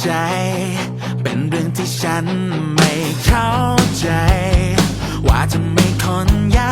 ใจ เป็นเรื่องที่ฉันไม่เข้าใจ ว่าจะไม่คนยาก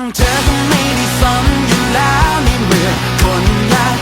างเธอก็ไม่ได้สมอยู่แล้วในเมื่อคนรัก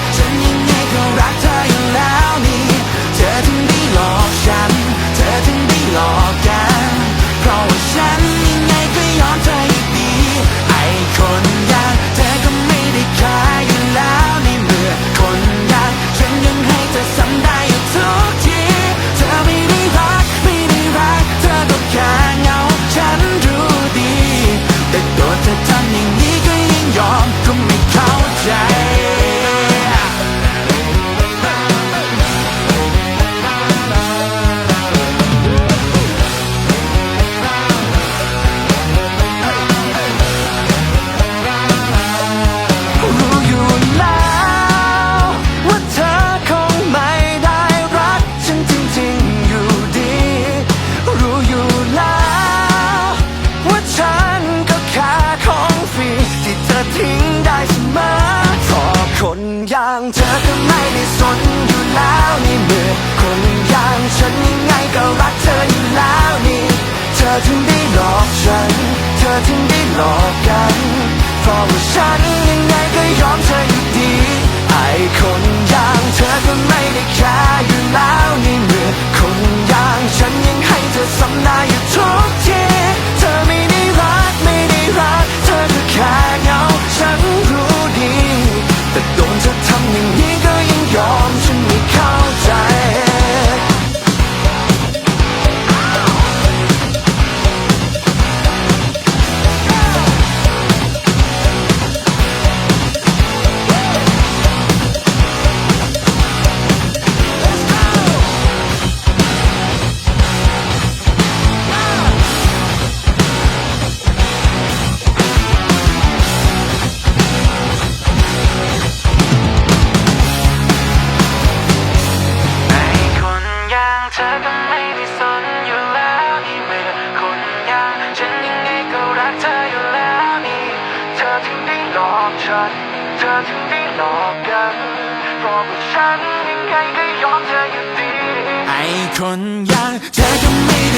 ไม่ได้สนอยู่แล้วนี่เมื่อคนอย่างฉันยังไงก็รักเธออยู่แล้วนี่ เธอถึงได้หลอกฉัน ไม่สนอยู่แล้วนี่คนอยางฉัยังไงก็รักเธออยู่แล้วนี่เธอถึงได้หลอกฉัน เธอถึงได้หลอกกันเพรว่าฉันยังไงก็ยอมเธออยู่ดีไอคนยางเธอก็ไม่ได้